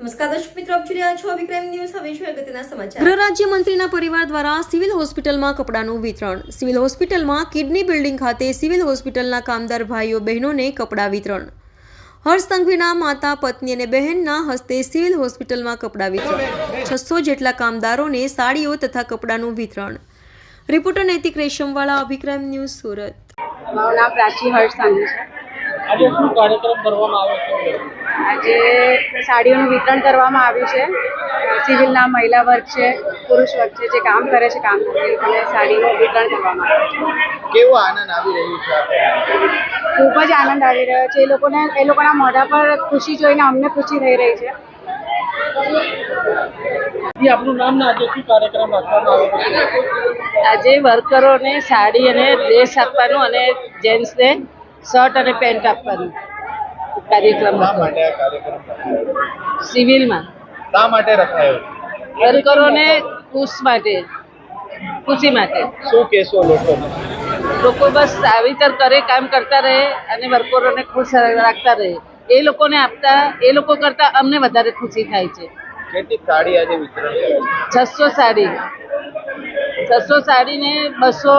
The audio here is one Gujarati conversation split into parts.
નમસ્કાર દર્શક મિત્રો આપ જોઈ રહ્યા છો વિક્રમ ન્યૂઝ. હવે છે અગત્યના સમાચાર. ગૃહ રાજ્યમંત્રીના પરિવાર દ્વારા સિવિલ હોસ્પિટલમાં કપડાનું વિતરણ. સિવિલ હોસ્પિટલમાં કિડની બિલ્ડિંગ ખાતે સિવિલ હોસ્પિટલના કામદાર ભાઈઓ બહેનોને કપડાં વિતરણ. હર્ષ સંઘવીના માતા પત્ની અને બહેનના હસ્તે સિવિલ હોસ્પિટલમાં કપડાં વિતરણ. છસો જેટલા કામદારોને સાડીઓ તથા કપડાનું વિતરણ. રિપોર્ટર નૈતિક રેશમવાળા અભિક્રમ ન્યૂઝ સુરત. મારું નામ પ્રાચી હર્ષ છે. આજે શું કાર્યક્રમ કરવામાં આવ્યો છે? આજે સાડીઓનું વિતરણ કરવામાં આવ્યું છે. સિવિલના મહિલા વર્ગ છે પુરુષ વર્ગ છે જે કામ કરે છે કામ કરે અને સાડીનું વિતરણ કરવામાં આવ્યું છે. કેવો આનંદ આવી રહ્યો છે ખૂબ જ આનંદ આવી રહ્યો છે. એ લોકોને એ લોકોના મોઢા પર ખુશી જોઈને અમને ખુશી થઈ રહી છે. આપનું નામ ને આજે શું કાર્યક્રમ રાખવામાં આવ્યો છે? આજે વર્કરોને સાડી અને ડ્રેસ આપવાનું અને જેન્ટ્સને શર્ટ અને પેન્ટ આપવાનું. કાર્યક્રમ? સિવિલમાં. શા માટે રખાયો? વર્કરોને ખુશ માટે. ખુશી માટે. શું કહેશો લોકો? લોકો બસ સાવિતર કરે કામ કરતા રહે અને વર્કરોને ખુશ રાખતા રહે. એ લોકોને આપતા એ લોકો કરતા અમને વધારે ખુશી થાય છે. કેટલી સાડી આજે વિતરણ છસો છે? છસો સાડી. સાડીને બસો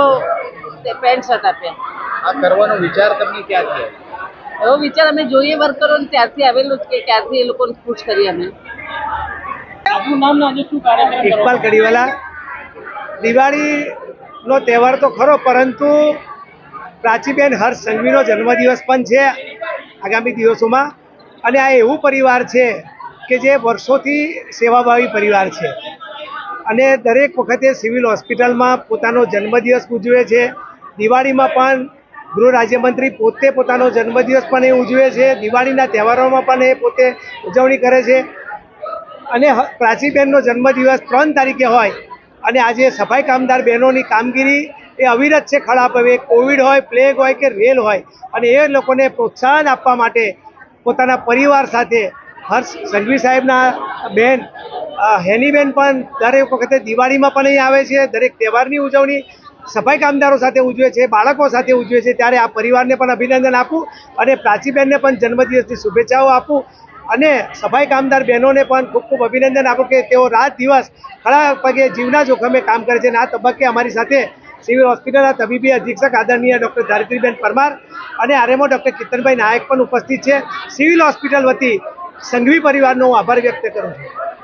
પેન્ટ શર્ટ આપ્યા. આ કરવાનો વિચાર તમને ક્યાંથી આવ્યો? એવો વિચાર અમે જોઈએ વર્કરો ત્યારથી આવેલું જ કે ક્યારથી એ લોકોને ખુશ કરીએ અમે. આપનું નામ આજે શું કાર્યક્રમ ઇકબાલ કડીવાલા. દિવાળીનો તહેવાર તો ખરો પરંતુ પ્રાચીબેન હર્ષ સંઘવીનો જન્મદિવસ પણ છે આગામી દિવસોમાં. અને આ એવું પરિવાર છે કે જે વર્ષોથી સેવાભાવી પરિવાર છે. અને દરેક વખતે સિવિલ હોસ્પિટલમાં પોતાનો જન્મદિવસ ઉજવે છે. દિવાળીમાં પણ ગૃહ રાજ્યમંત્રી પોતે પોતાનો જન્મદિવસ પણ એ ઉજવે છે, દિવાળીના તહેવારોમાં પણ એ પોતે ઉજવણી કરે છે. અને પ્રાચીબેનનો જન્મદિવસ ત્રણ તારીખે હોય અને આજે સફાઈ કામદાર બહેનોની કામગીરી એ અવિરત છે ખરાબ. હવે કોવિડ હોય, પ્લેગ હોય કે રેલ હોય અને એ લોકોને પ્રોત્સાહન આપવા માટે પોતાના પરિવાર સાથે હર્ષ સંઘવી સાહેબના બેન હેનીબેન પણ દરેક વખતે દિવાળીમાં પણ અહીં આવે છે, દરેક તહેવારની ઉજવણી સફાઈ કામદારો સાથે ઉજવે છે, બાળકો સાથે ઉજવે છે, ત્યારે આ પરિવારને પણ અભિનંદન આપું અને પ્રાચીબેનને પણ જન્મદિવસની શુભેચ્છાઓ આપું. અને સફાઈ કામદાર બહેનોને પણ ખૂબ ખૂબ અભિનંદન આપું કે તેઓ રાત દિવસ ખડા પગે જીવના જોખમે કામ કરે છે. અને આ તબક્કે અમારી સાથે સિવિલ હોસ્પિટલના તબીબી અધિક્ષક આદરણીય ડૉક્ટર ધારિત્રીબેન પરમાર અને આરએમઓ ડૉક્ટર કિતનભાઈ નાયક પણ ઉપસ્થિત છે. સિવિલ હોસ્પિટલ વતી સંઘવી પરિવારનો હું આભાર વ્યક્ત કરું છું.